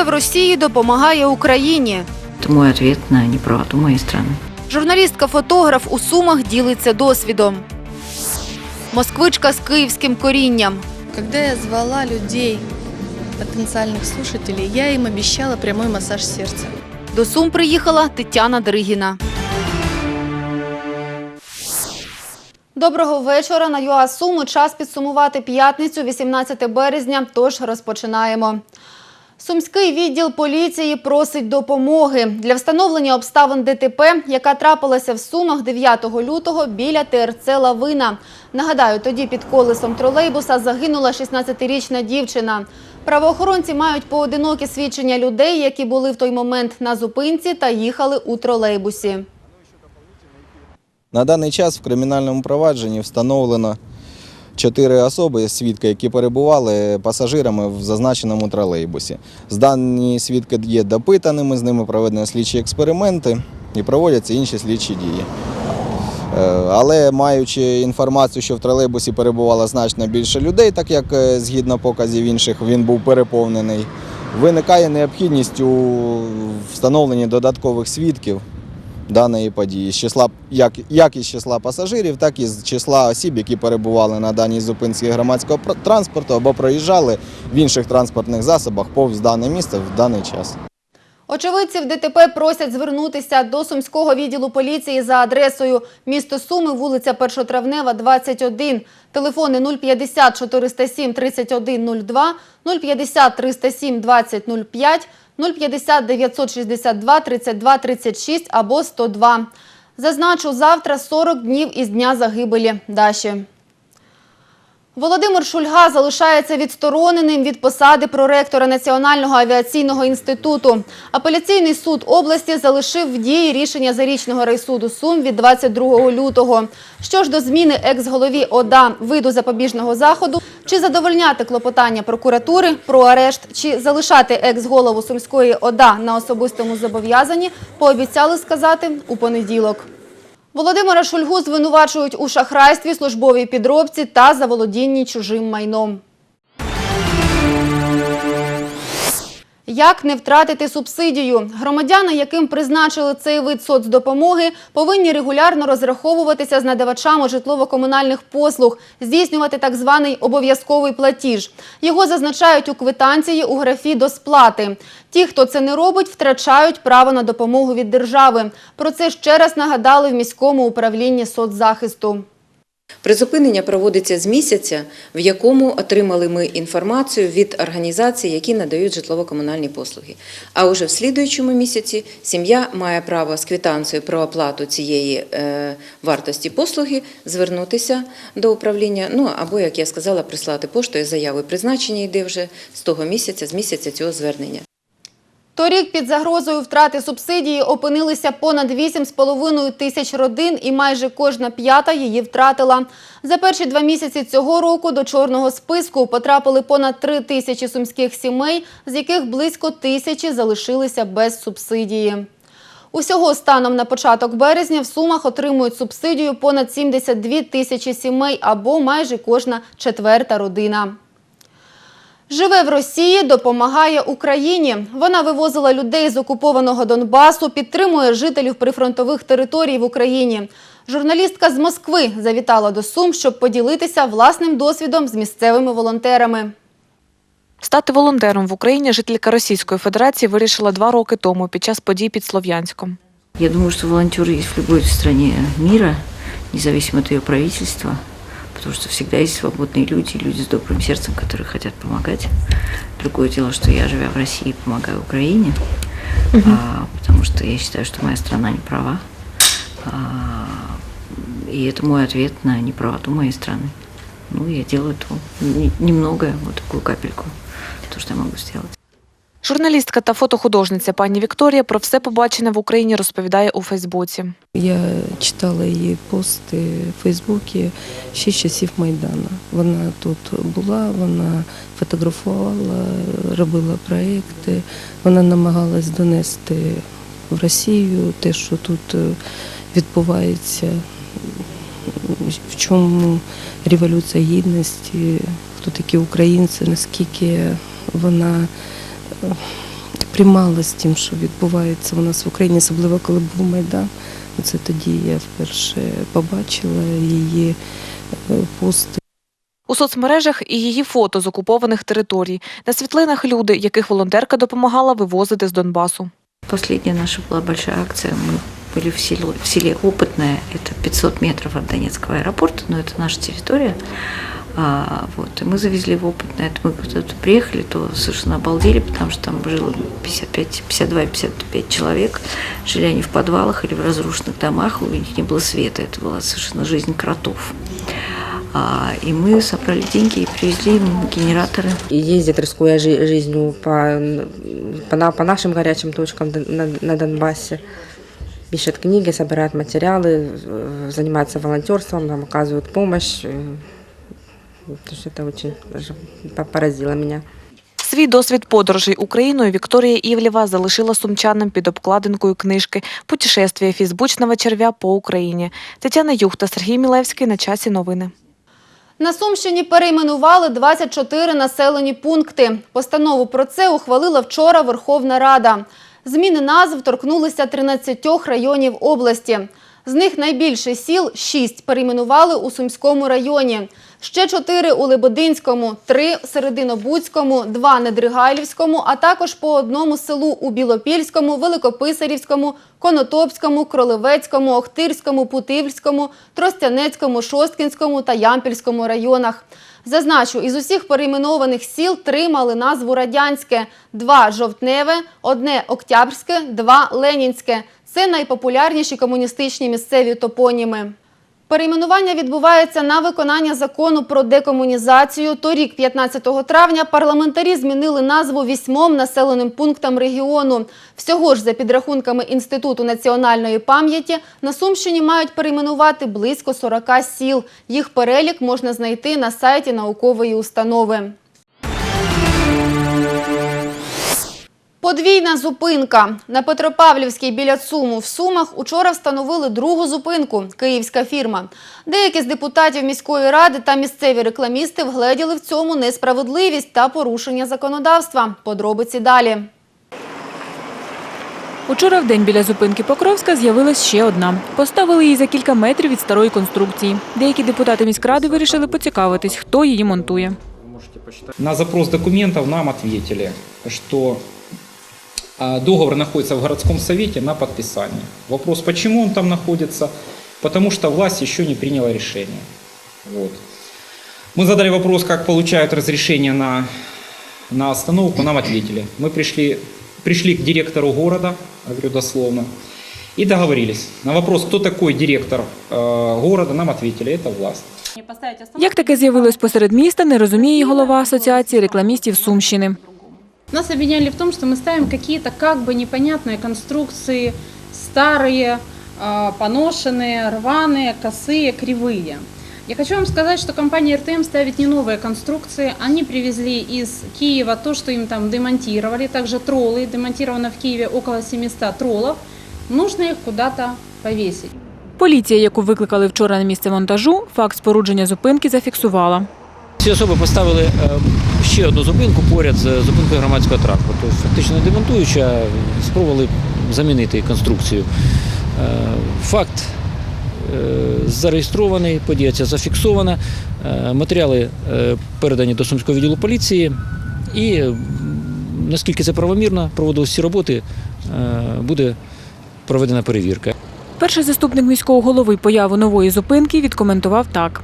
Живе в Росії, допомагає Україні. Это мой ответ на неправоту моей страны. Журналістка-фотограф у Сумах ділиться досвідом. Москвичка з київським корінням. Когда я звала людей, потенциальных слушателей, я им обещала прямой массаж сердца. До Сум приїхала Тетяна Дригіна. Доброго вечора на ЮА Суми. Час підсумувати п'ятницю, 18 березня. Тож розпочинаємо. Сумський відділ поліції просить допомоги для встановлення обставин ДТП, яка трапилася в Сумах 9 лютого біля ТРЦ Лавина. Нагадаю, тоді під колесом тролейбуса загинула 16-річна дівчина. Правоохоронці мають поодинокі свідчення людей, які були в той момент на зупинці та їхали у тролейбусі. На даний час в кримінальному провадженні встановлено чотири особи, свідки, які перебували пасажирами в зазначеному тролейбусі. Здані свідки є допитаними, з ними проведені слідчі експерименти і проводяться інші слідчі дії. Е, Але маючи інформацію, що в тролейбусі перебувало значно більше людей, так як е, згідно показів інших він був переповнений, виникає необхідність у встановленні додаткових свідків даної події з числа як, як із числа пасажирів, так і з числа осіб, які перебували на даній зупинці громадського транспорту або проїжджали в інших транспортних засобах повз дане місце в даний час. Очевидців ДТП просять звернутися до Сумського відділу поліції за адресою місто Суми, вулиця Першотравнева, 21. Телефони 050 407 3102, 050 307 2005, 050 962 32 36 або 102. Зазначу, завтра 40 днів із дня загибелі Даші. Володимир Шульга залишається відстороненим від посади проректора Національного авіаційного інституту. Апеляційний суд області залишив в дії рішення зарічного райсуду Сум від 22 лютого. Що ж до зміни екс-голові ОДА виду запобіжного заходу, чи задовольняти клопотання прокуратури про арешт, чи залишати екс-голову Сумської ОДА на особистому зобов'язанні, пообіцяли сказати у понеділок. Володимира Шульгу звинувачують у шахрайстві, службовій підробці та заволодінні чужим майном. Як не втратити субсидію? Громадяни, яким призначили цей вид соцдопомоги, повинні регулярно розраховуватися з надавачами житлово-комунальних послуг, здійснювати так званий обов'язковий платіж. Його зазначають у квитанції у графі до сплати. Ті, хто це не робить, втрачають право на допомогу від держави. Про це ще раз нагадали в міському управлінні соцзахисту. Призупинення проводиться з місяця, в якому отримали ми інформацію від організацій, які надають житлово-комунальні послуги. А уже в слідуючому місяці сім'я має право з квитанцією про оплату цієї е, вартості послуги звернутися до управління. Ну або, як я сказала, прислати поштою заяви. Призначення йде вже з того місяця, з місяця цього звернення. Торік під загрозою втрати субсидії опинилися понад 8,5 тисяч родин і майже кожна п'ята її втратила. За перші два місяці цього року до чорного списку потрапили понад 3 тисячі сумських сімей, з яких близько тисячі залишилися без субсидії. Усього станом на початок березня в Сумах отримують субсидію понад 72 тисячі сімей або майже кожна четверта родина. Живе в Росії, допомагає Україні. Вона вивозила людей з окупованого Донбасу, підтримує жителів прифронтових територій в Україні. Журналістка з Москви завітала до Сум, щоб поділитися власним досвідом з місцевими волонтерами. Стати волонтером в Україні жителька Російської Федерації вирішила два роки тому під час подій під Слов'янськом. Я думаю, что волонтеры есть в любой стране мира, независимо от ее правительства, потому что всегда есть свободные люди, люди с добрым сердцем, которые хотят помогать. Другое дело, что я, живя в России, помогаю Украине, а, потому что я считаю, что моя страна не права. А, и это мой ответ на неправоту моей страны. Ну, я делаю то не- немного, вот такую капельку, то, что я могу сделать. Журналістка та фотохудожниця пані Вікторія про все побачене в Україні розповідає у Фейсбуці. Я читала її пости в Фейсбуці ще з часів Майдану. Вона тут була, вона фотографувала, робила проекти, вона намагалась донести в Росію те, що тут е, відбувається, в чому революція гідності, хто такі українці, наскільки вона е, приймалась тим, що відбувається у нас в Україні, особливо коли був Майдан. Це тоді я вперше побачила її е, пости. У соцмережах і її фото з окупованих територій. На світлинах люди, яких волонтерка допомагала вивозити з Донбасу. Последняя наша была большая акция. Мы были в селе, в селе Опытное, это 500 метров от Донецкого аэропорта, но это наша территория. А, вот, и мы завезли в Опытное. Это мы когда туда приехали, то совершенно обалдели, потому что там жило 55, 52-55 человек. Жили они в подвалах или в разрушенных домах, у них не было света. Это была совершенно жизнь кротов. А, и мы собрали деньги и привезли им генераторы. и ездит, рискуя жи- жизнью по, по, на- по нашим горячим точкам на, на Донбассе. Пишет книги, собирает материалы, занимается волонтерством, нам оказывают помощь. Э, То есть это очень даже поразило меня. Свій досвід подорожей Україною Вікторія Івлєва залишила сумчанам під обкладинкою книжки «Путешествие фізбучного черв'я по Україні». Тетяна Юх та Сергій Мілевський на часі новини. На Сумщині перейменували 24 населені пункти. Постанову про це ухвалила вчора Верховна Рада. Зміни назв торкнулися 13 районів області. З них найбільше сіл – 6 перейменували у Сумському районі. Ще 4 у Лебединському, 3 в Серединобудському, 2 Недригайлівському, а також по одному селу у Білопільському, Великописарівському, Конотопському, Кролевецькому, Охтирському, Путивльському, Тростянецькому, Шосткінському та Ямпільському районах. Зазначу, із усіх перейменованих сіл три мали назву радянське, два жовтневе, одне октябрське, два ленінське. Це найпопулярніші комуністичні місцеві топоніми. Перейменування відбувається на виконання закону про декомунізацію. Торік, 15 травня, парламентарі змінили назву вісьмом населеним пунктам регіону. Всього ж, за підрахунками Інституту національної пам'яті, на Сумщині мають перейменувати близько 40 сіл. Їх перелік можна знайти на сайті наукової установи. Подвійна зупинка. На Петропавлівській біля ЦУМу в Сумах учора встановили другу зупинку – київська фірма. Деякі з депутатів міської ради та місцеві рекламісти вгледіли в цьому несправедливість та порушення законодавства. Подробиці далі. Учора в день біля зупинки Покровська з'явилась ще одна. Поставили її за кілька метрів від старої конструкції. Деякі депутати міськради вирішили поцікавитись, хто її монтує. На запрос документов нам ответили, что договор находится в городском совете на подписании. Вопрос, почему он там находится? Потому что власть еще не приняла решение. Вот. Мы задали вопрос, как получают разрешение на, на остановку, нам ответили. Мы пришли, пришли к директору города, говорю дословно, и договорились. На вопрос, кто такой директор э, города, нам ответили, это власть. Як таке з'явилось посеред міста, не розуміє і голова Асоціації рекламістів Сумщини. Нас обвиняли в том, что мы ставим какие-то как бы непонятные конструкции, старые, а, поношенные, рваные, косые, кривые. Я хочу вам сказать, что компания РТМ ставит не новые конструкции. Они привезли из Киева то, что им там демонтировали. Также троллы. Демонтировано в Киеве около 700 троллов. Нужно их куда-то повесить. Поліція, яку викликали вчора на місце монтажу, факт спорудження зупинки зафіксувала. Ці особи поставили е, ще одну зупинку поряд з зупинкою громадського транспорту. Фактично не демонтуючи, спробували замінити конструкцію. Е, Факт е, зареєстрований, подія ця зафіксована. Е, Матеріали е, передані до Сумського відділу поліції і наскільки це правомірно, проводилися ці роботи, е, буде проведена перевірка. Перший заступник міського голови появу нової зупинки відкоментував так.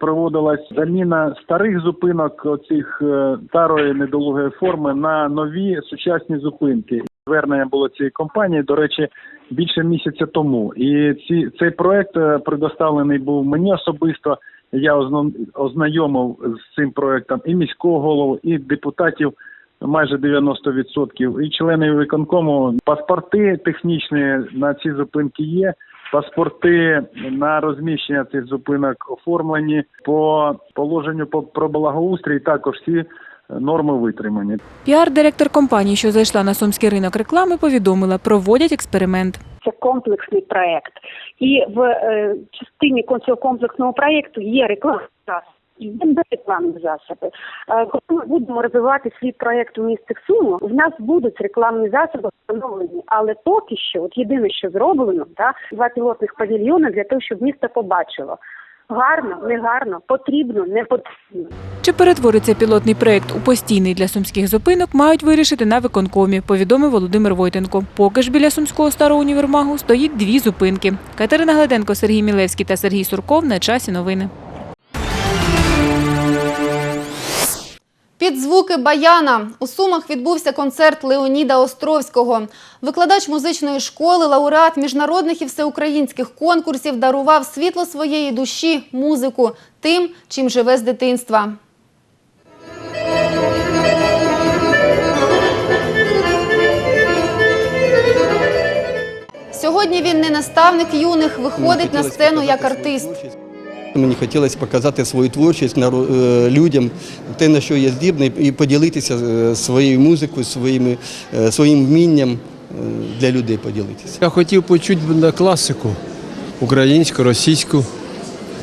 Проводилась заміна старих зупинок оцих е, старої недолугої форми на нові сучасні зупинки. Звернення було цієї компанії, до речі, більше місяця тому. І ці цей проект е, предоставлений був мені особисто. Я ознайомив з цим проектом і міського голову, і депутатів майже 90%, і членів виконкому. Паспорти технічні на ці зупинки є. Паспорти на розміщення цих зупинок оформлені по положенню по- про благоустрій. Також всі е, норми витримані. Піар-директор компанії, що зайшла на сумський ринок реклами, повідомила, проводять експеримент. Це комплексний проект, і в е, частині цього комплексного проекту є реклама Якби рекламні засоби. Е, Коли ми будемо розвивати свій проект у місті Сумо, в нас будуть рекламні засоби встановлені, але поки що, от єдине, що зроблено, да, два пілотних павільйони для того, щоб місто побачило. Гарно, не гарно, потрібно, не потрібно. Чи перетвориться пілотний проект у постійний для сумських зупинок, мають вирішити на виконкомі, повідомив Володимир Войтенко. Поки ж біля сумського старого універмагу стоїть дві зупинки. Катерина Гледенко, Сергій Мілевський та Сергій Сурков на часі новини. Під звуки баяна у Сумах відбувся концерт Леоніда Островського. Викладач музичної школи, лауреат міжнародних і всеукраїнських конкурсів дарував світло своєї душі, музику тим, чим живе з дитинства. Сьогодні він не наставник юних, виходить на сцену як артист. Мені хотілося показати свою творчість е, людям, те, на що я здібний, і поділитися е, своєю музикою, своїми, е, своїм вмінням для людей поділитися. Я хотів почути на класику українську, російську,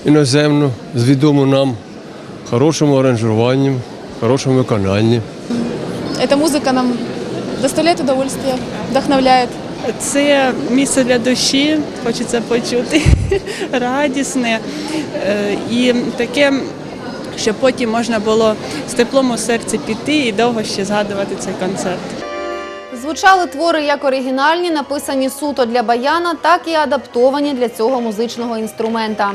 іноземну, з відому нам хорошим аранжуванням, хорошим виконанням. Эта музыка нам доставляет удовольствие, вдохновляет. Це місце для душі, хочеться почути радісне е, і таке, щоб потім можна було з теплом у серці піти і довго ще згадувати цей концерт. Звучали твори як оригінальні, написані суто для баяна, так і адаптовані для цього музичного інструмента.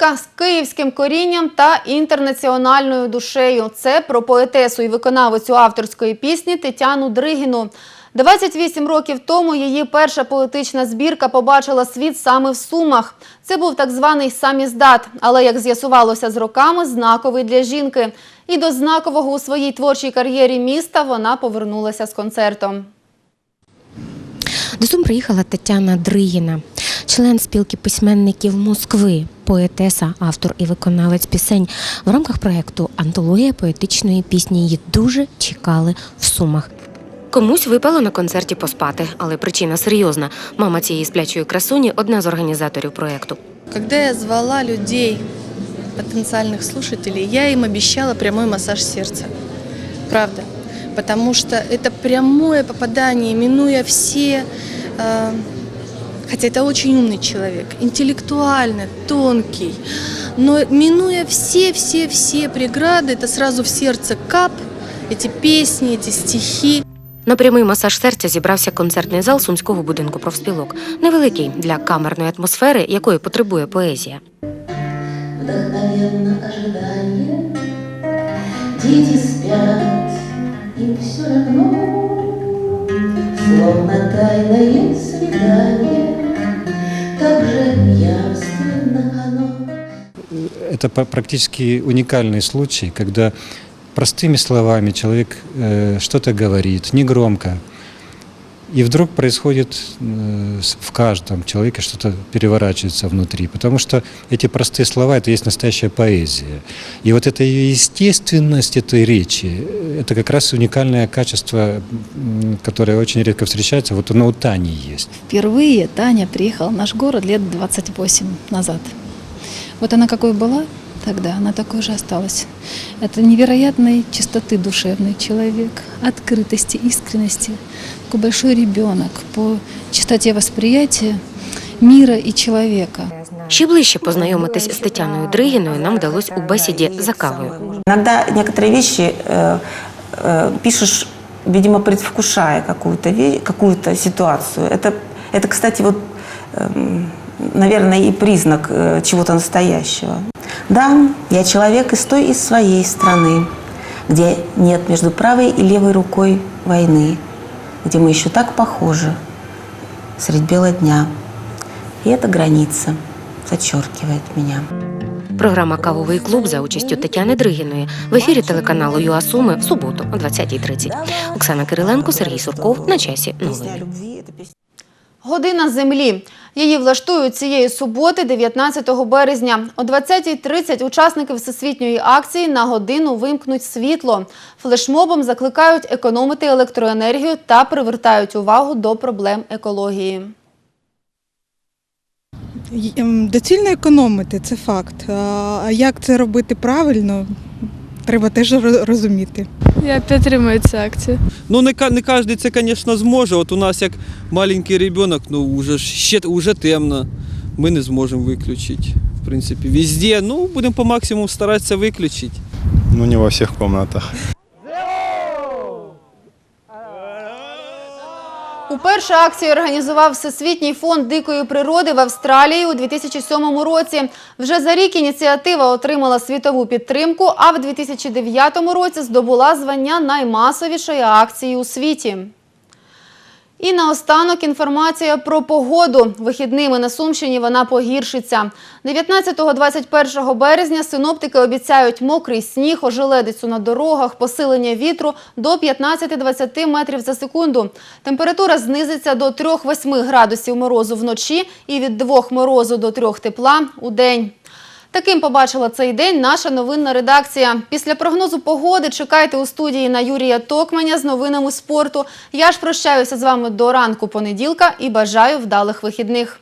Москвичка з київським корінням та інтернаціональною душею. Це про поетесу і виконавицю авторської пісні Тетяну Дригіну. 28 років тому її перша поетична збірка побачила світ саме в Сумах. Це був так званий саміздат, але, як з'ясувалося з роками, знаковий для жінки. І до знакового у своїй творчій кар'єрі міста вона повернулася з концертом. До Сум приїхала Тетяна Дригіна, член спілки письменників Москви, поетеса, автор і виконавець пісень. В рамках проєкту Антологія поетичної пісні її дуже чекали в Сумах. Комусь випало на концерті поспати, але причина серйозна. Мама цієї сплячої красуні одна з організаторів проєкту. Когда я звала людей, потенциальных слушателей, я им обещала прямой массаж сердца. Правда. Потому что это прямое попадание, минуя все... э, хотя это очень умный человек, интеллектуально, тонкий, но минуя все-все-все преграды, это сразу в сердце кап, эти песни, эти стихи. На прямий масаж серця зібрався концертний зал сумського будинку профспілок. Невеликий для камерної атмосфери, якої потребує поезія. Вдохновенно ожидание Дети спят, им все равно Словно тайное свидание Это па- практически уникальный случай, когда простыми словами человек э, что-то говорит, негромко, и вдруг происходит э, в каждом человеке что-то переворачивается внутри, потому что эти простые слова это есть настоящая поэзия. И вот эта естественность этой речи, э, это как раз уникальное качество, которое очень редко встречается, вот оно у Тани есть. Впервые Таня приехала в наш город лет 28 назад. Вот она какой была тогда, она такой же осталась. Это невероятной чистоты душевный человек, открытости, искренности. Такой большой ребенок по чистоте восприятия мира и человека. Ще ближче познайомитись з Тетяною Дригіною нам вдалося у бесіді за кавою. Иногда некоторые вещи э, э, пишешь, видимо, предвкушая какую-то ве- какую-то ситуацию. Это, это, кстати, вот, эм, наверное, и признак э, чего-то настоящего. Да, я человек из той, из своей страны, где нет между правой и левой рукой войны, где мы еще так похожи средь бела дня. И эта граница зачеркивает меня. Програма Кавовий клуб за участю Тетяни Дригіної в ефірі телеканалу ЮА Суми в суботу о 20.30. Оксана Кириленко, Сергій Сурков на часі новини. Година землі. Її влаштують цієї суботи, 19 березня. О 20.30 учасники всесвітньої акції на годину вимкнуть світло. Флешмобом закликають економити електроенергію та привертають увагу до проблем екології. Ем, Доцільно економити це факт. А як це робити правильно, треба теж розуміти. Я підтримую цю акцію. Ну, не, не кожен це, звісно, зможе. От у нас як маленький ребенок, ну вже ще вже темно. Ми не зможемо виключити. В принципі, везде. Ну, будемо по максимуму старатися виключити. Ну, не во всіх комнатах. Уперше акцію організував Всесвітній фонд дикої природи в Австралії у 2007 році. Вже за рік ініціатива отримала світову підтримку, а в 2009 році здобула звання наймасовішої акції у світі. І наостанок інформація про погоду. Вихідними на Сумщині вона погіршиться. 19-21 березня синоптики обіцяють мокрий сніг, ожеледицю на дорогах, посилення вітру до 15-20 метрів за секунду. Температура знизиться до 3-8 градусів морозу вночі і від 2 морозу до 3 тепла у день. Таким побачила цей день наша новинна редакція. Після прогнозу погоди чекайте у студії на Юрія Токманя з новинами спорту. Я ж прощаюся з вами до ранку понеділка і бажаю вдалих вихідних.